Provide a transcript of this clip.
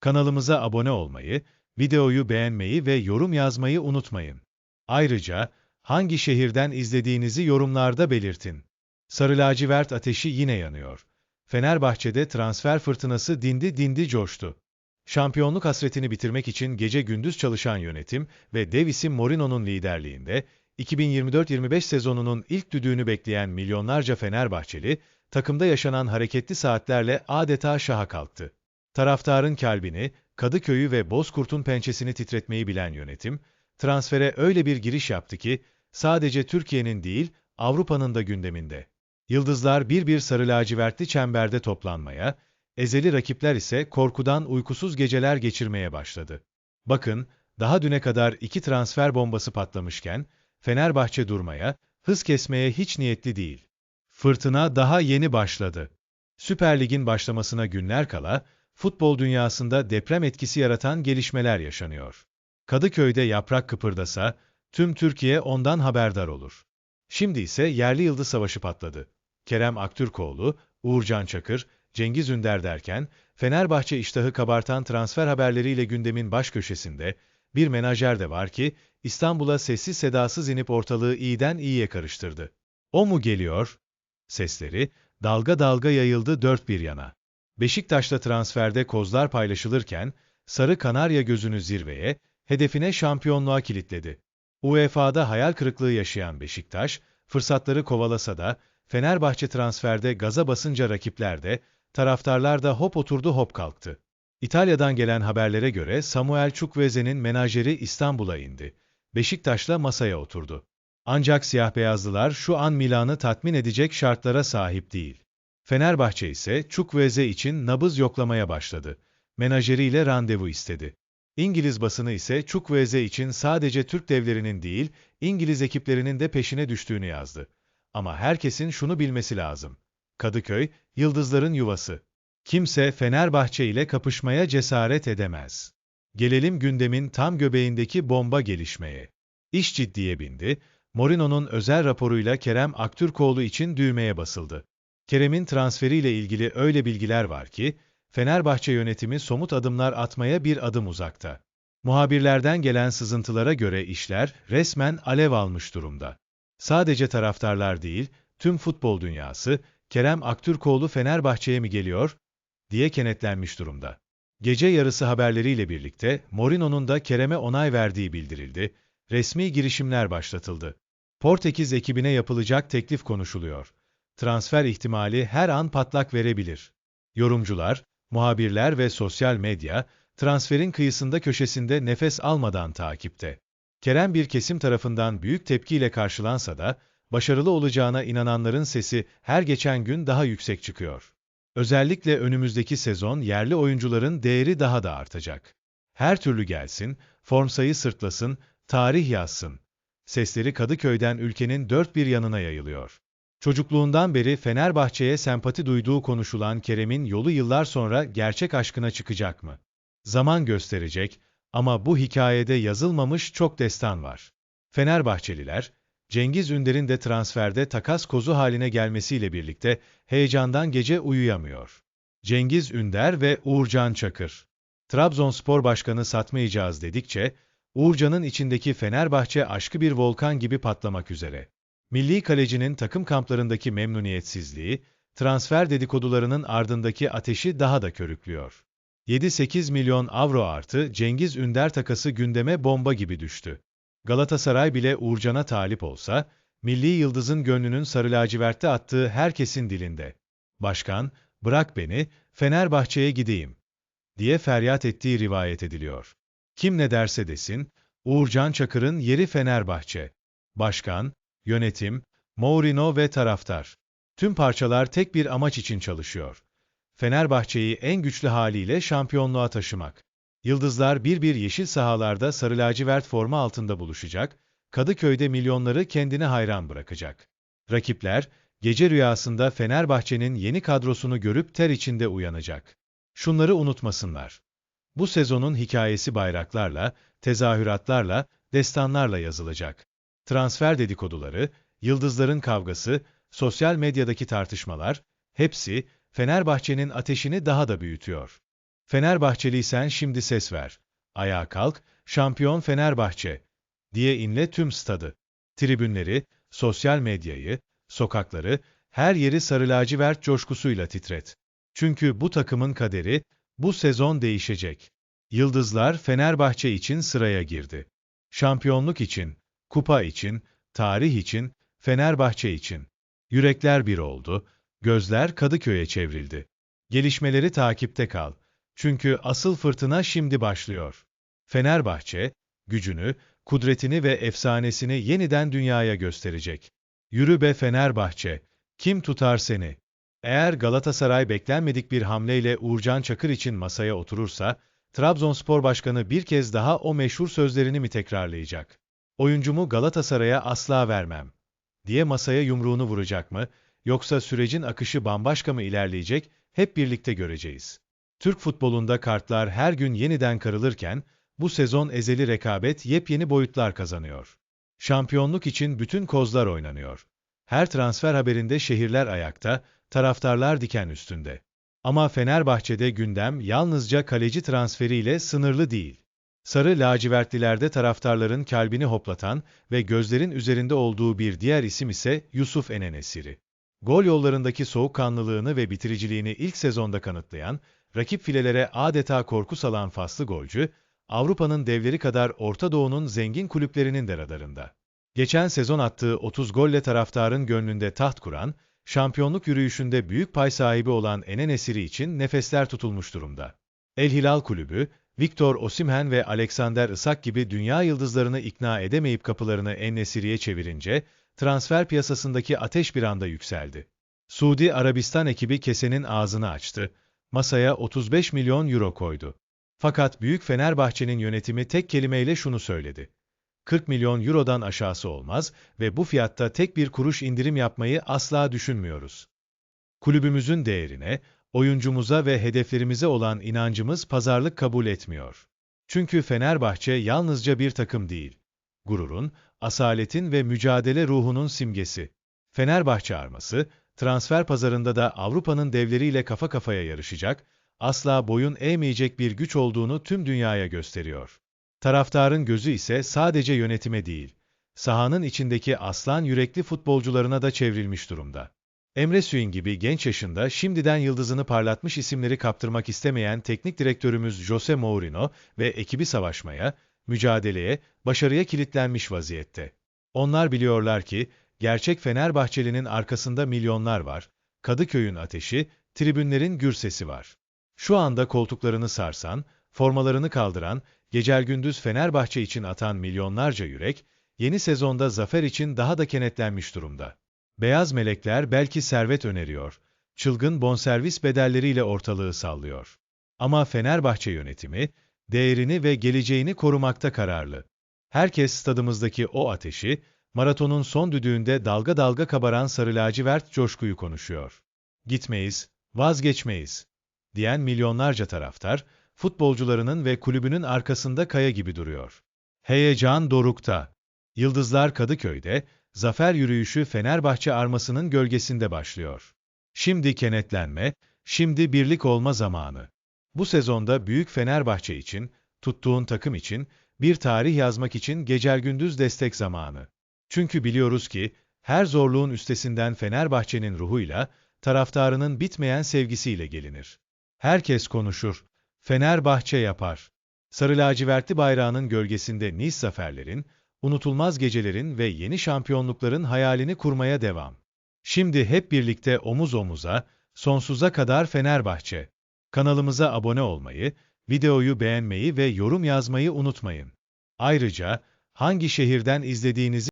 Kanalımıza abone olmayı, videoyu beğenmeyi ve yorum yazmayı unutmayın. Ayrıca hangi şehirden izlediğinizi yorumlarda belirtin. Sarı lacivert ateşi yine yanıyor. Fenerbahçe'de transfer fırtınası dindi dindi coştu. Şampiyonluk hasretini bitirmek için gece gündüz çalışan yönetim ve dev isim Mourinho'nun liderliğinde 2024-25 sezonunun ilk düdüğünü bekleyen milyonlarca Fenerbahçeli, takımda yaşanan hareketli saatlerle adeta şaha kalktı. Taraftarın kalbini, Kadıköy'ü ve Bozkurt'un pençesini titretmeyi bilen yönetim, transfere öyle bir giriş yaptı ki, sadece Türkiye'nin değil, Avrupa'nın da gündeminde. Yıldızlar bir bir sarı lacivertli çemberde toplanmaya, ezeli rakipler ise korkudan uykusuz geceler geçirmeye başladı. Bakın, daha düne kadar iki transfer bombası patlamışken, Fenerbahçe durmaya, hız kesmeye hiç niyetli değil. Fırtına daha yeni başladı. Süper Lig'in başlamasına günler kala, futbol dünyasında deprem etkisi yaratan gelişmeler yaşanıyor. Kadıköy'de yaprak kıpırdasa, tüm Türkiye ondan haberdar olur. Şimdi ise yerli yıldız savaşı patladı. Kerem Aktürkoğlu, Uğurcan Çakır, Cengiz Ünder derken, Fenerbahçe iştahı kabartan transfer haberleriyle gündemin baş köşesinde, bir menajer de var ki, İstanbul'a sessiz sedasız inip ortalığı iyiden iyiye karıştırdı. O mu geliyor? Sesleri, dalga dalga yayıldı dört bir yana. Beşiktaş'ta transferde kozlar paylaşılırken, Sarı Kanarya gözünü zirveye, hedefine şampiyonluğa kilitledi. UEFA'da hayal kırıklığı yaşayan Beşiktaş, fırsatları kovalasa da, Fenerbahçe transferde gaza basınca rakipler de, taraftarlar da hop oturdu hop kalktı. İtalya'dan gelen haberlere göre Samuel Chukwueze'nin menajeri İstanbul'a indi. Beşiktaş'la masaya oturdu. Ancak siyah-beyazlılar şu an Milan'ı tatmin edecek şartlara sahip değil. Fenerbahçe ise Chukwueze için nabız yoklamaya başladı. Menajeriyle randevu istedi. İngiliz basını ise Chukwueze için sadece Türk devlerinin değil, İngiliz ekiplerinin de peşine düştüğünü yazdı. Ama herkesin şunu bilmesi lazım. Kadıköy, yıldızların yuvası. Kimse Fenerbahçe ile kapışmaya cesaret edemez. Gelelim gündemin tam göbeğindeki bomba gelişmeye. İş ciddiye bindi, Mourinho'nun özel raporuyla Kerem Aktürkoğlu için düğmeye basıldı. Kerem'in transferiyle ilgili öyle bilgiler var ki, Fenerbahçe yönetimi somut adımlar atmaya bir adım uzakta. Muhabirlerden gelen sızıntılara göre işler resmen alev almış durumda. Sadece taraftarlar değil, tüm futbol dünyası, Kerem Aktürkoğlu Fenerbahçe'ye mi geliyor, diye kenetlenmiş durumda. Gece yarısı haberleriyle birlikte Mourinho'nun da Kerem'e onay verdiği bildirildi, resmi girişimler başlatıldı. Portekiz ekibine yapılacak teklif konuşuluyor. Transfer ihtimali her an patlak verebilir. Yorumcular, muhabirler ve sosyal medya, transferin kıyısında köşesinde nefes almadan takipte. Kerem bir kesim tarafından büyük tepkiyle karşılansa da, başarılı olacağına inananların sesi her geçen gün daha yüksek çıkıyor. Özellikle önümüzdeki sezon yerli oyuncuların değeri daha da artacak. Her türlü gelsin, form sayı sırtlasın, tarih yazsın. Sesleri Kadıköy'den ülkenin dört bir yanına yayılıyor. Çocukluğundan beri Fenerbahçe'ye sempati duyduğu konuşulan Kerem'in yolu yıllar sonra gerçek aşkına çıkacak mı? Zaman gösterecek ama bu hikayede yazılmamış çok destan var. Fenerbahçeliler, Cengiz Ünder'in de transferde takas kozu haline gelmesiyle birlikte heyecandan gece uyuyamıyor. Cengiz Ünder ve Uğurcan Çakır. Trabzonspor Başkanı satmayacağız dedikçe, Uğurcan'ın içindeki Fenerbahçe aşkı bir volkan gibi patlamak üzere. Milli kalecinin takım kamplarındaki memnuniyetsizliği, transfer dedikodularının ardındaki ateşi daha da körüklüyor. 7-8 milyon avro artı Cengiz Ünder takası gündeme bomba gibi düştü. Galatasaray bile Uğurcan'a talip olsa, milli yıldızın gönlünün sarı lacivertte attığı herkesin dilinde. Başkan, bırak beni, Fenerbahçe'ye gideyim, diye feryat ettiği rivayet ediliyor. Kim ne derse desin, Uğurcan Çakır'ın yeri Fenerbahçe. Başkan, yönetim, Mourinho ve taraftar. Tüm parçalar tek bir amaç için çalışıyor. Fenerbahçe'yi en güçlü haliyle şampiyonluğa taşımak. Yıldızlar bir bir yeşil sahalarda sarı lacivert forma altında buluşacak, Kadıköy'de milyonları kendine hayran bırakacak. Rakipler, gece rüyasında Fenerbahçe'nin yeni kadrosunu görüp ter içinde uyanacak. Şunları unutmasınlar. Bu sezonun hikayesi bayraklarla, tezahüratlarla, destanlarla yazılacak. Transfer dedikoduları, yıldızların kavgası, sosyal medyadaki tartışmalar, hepsi Fenerbahçe'nin ateşini daha da büyütüyor. Fenerbahçeliysen şimdi ses ver. Ayağa kalk, şampiyon Fenerbahçe diye inle tüm stadı. Tribünleri, sosyal medyayı, sokakları, her yeri sarı lacivert coşkusuyla titret. Çünkü bu takımın kaderi bu sezon değişecek. Yıldızlar Fenerbahçe için sıraya girdi. Şampiyonluk için, kupa için, tarih için, Fenerbahçe için. Yürekler bir oldu, gözler Kadıköy'e çevrildi. Gelişmeleri takipte kal. Çünkü asıl fırtına şimdi başlıyor. Fenerbahçe, gücünü, kudretini ve efsanesini yeniden dünyaya gösterecek. Yürü be Fenerbahçe, kim tutar seni? Eğer Galatasaray beklenmedik bir hamleyle Uğurcan Çakır için masaya oturursa, Trabzonspor Başkanı bir kez daha o meşhur sözlerini mi tekrarlayacak? Oyuncumu Galatasaray'a asla vermem diye masaya yumruğunu vuracak mı, yoksa sürecin akışı bambaşka mı ilerleyecek, hep birlikte göreceğiz. Türk futbolunda kartlar her gün yeniden karılırken, bu sezon ezeli rekabet yepyeni boyutlar kazanıyor. Şampiyonluk için bütün kozlar oynanıyor. Her transfer haberinde şehirler ayakta, taraftarlar diken üstünde. Ama Fenerbahçe'de gündem yalnızca kaleci transferiyle sınırlı değil. Sarı lacivertlilerde taraftarların kalbini hoplatan ve gözlerin üzerinde olduğu bir diğer isim ise Yusuf Enenesiri. Gol yollarındaki soğukkanlılığını ve bitiriciliğini ilk sezonda kanıtlayan, rakip filelere adeta korku salan faslı golcü, Avrupa'nın devleri kadar Orta Doğu'nun zengin kulüplerinin de radarında. Geçen sezon attığı 30 golle taraftarın gönlünde taht kuran, şampiyonluk yürüyüşünde büyük pay sahibi olan Enenesiri için nefesler tutulmuş durumda. El Hilal Kulübü, Victor Osimhen ve Alexander Isak gibi dünya yıldızlarını ikna edemeyip kapılarını Enesiri'ye çevirince, transfer piyasasındaki ateş bir anda yükseldi. Suudi Arabistan ekibi kesenin ağzını açtı, masaya 35 milyon euro koydu. Fakat Büyük Fenerbahçe'nin yönetimi tek kelimeyle şunu söyledi. 40 milyon eurodan aşağısı olmaz ve bu fiyatta tek bir kuruş indirim yapmayı asla düşünmüyoruz. Kulübümüzün değerine, oyuncumuza ve hedeflerimize olan inancımız pazarlık kabul etmiyor. Çünkü Fenerbahçe yalnızca bir takım değil. Gururun, asaletin ve mücadele ruhunun simgesi. Fenerbahçe arması, transfer pazarında da Avrupa'nın devleriyle kafa kafaya yarışacak, asla boyun eğmeyecek bir güç olduğunu tüm dünyaya gösteriyor. Taraftarın gözü ise sadece yönetime değil, sahanın içindeki aslan yürekli futbolcularına da çevrilmiş durumda. Emre Süin gibi genç yaşında şimdiden yıldızını parlatmış isimleri kaptırmak istemeyen teknik direktörümüz Jose Mourinho ve ekibi savaşmaya, mücadeleye, başarıya kilitlenmiş vaziyette. Onlar biliyorlar ki, gerçek Fenerbahçeli'nin arkasında milyonlar var, Kadıköy'ün ateşi, tribünlerin gür sesi var. Şu anda koltuklarını sarsan, formalarını kaldıran, gecel gündüz Fenerbahçe için atan milyonlarca yürek, yeni sezonda zafer için daha da kenetlenmiş durumda. Beyaz melekler belki servet öneriyor, çılgın bonservis bedelleriyle ortalığı sallıyor. Ama Fenerbahçe yönetimi, değerini ve geleceğini korumakta kararlı. Herkes stadımızdaki o ateşi, maratonun son düdüğünde dalga dalga kabaran sarı lacivert coşkuyu konuşuyor. Gitmeyiz, vazgeçmeyiz, diyen milyonlarca taraftar, futbolcularının ve kulübünün arkasında kaya gibi duruyor. Heyecan dorukta. Yıldızlar Kadıköy'de, zafer yürüyüşü Fenerbahçe armasının gölgesinde başlıyor. Şimdi kenetlenme, şimdi birlik olma zamanı. Bu sezonda büyük Fenerbahçe için, tuttuğun takım için, bir tarih yazmak için gecel gündüz destek zamanı. Çünkü biliyoruz ki, her zorluğun üstesinden Fenerbahçe'nin ruhuyla, taraftarının bitmeyen sevgisiyle gelinir. Herkes konuşur, Fenerbahçe yapar. Sarı lacivertli bayrağının gölgesinde Nice zaferlerin, unutulmaz gecelerin ve yeni şampiyonlukların hayalini kurmaya devam. Şimdi hep birlikte omuz omuza, sonsuza kadar Fenerbahçe. Kanalımıza abone olmayı, videoyu beğenmeyi ve yorum yazmayı unutmayın. Ayrıca, hangi şehirden izlediğinizi